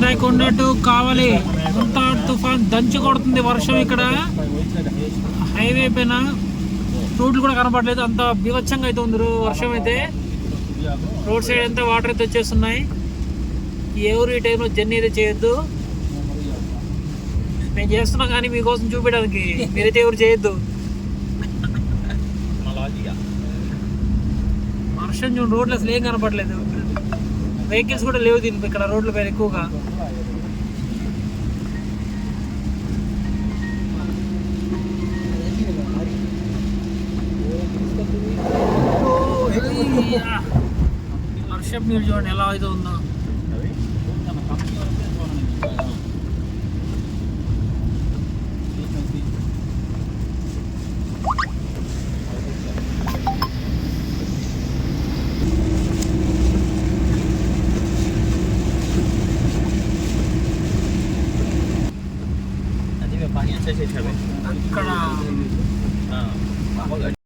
రాయకొండటు కావాలి. అంతా తుఫాన్ దంచి కొడుతుంది వర్షం ఇక్కడ. హైవే పైన రోడ్లు కూడా కనపడలేదు. అంత బీభత్సంగా అయితే ఉంది వర్షం అయితే. రోడ్ సైడ్ అంతా వాటర్ అయితే వచ్చేస్తున్నాయి. ఎవరు ఈ టైంలో జర్నీ అయితే చేయొద్దు. నేను చేస్తున్నా కానీ మీకోసం చూపించడానికి. మీరైతే ఎవరు చేయొద్దు. వర్షం చూడండి రోడ్లు అసలు ఏం కనపడలేదు. వెహికల్స్ కూడా లేవు దీని ఇక్కడ రోడ్ల పైన ఎక్కువగా. వర్షం నీళ్ళు చూడండి ఎలా అయితే ఉందో. 没有发现？嗯。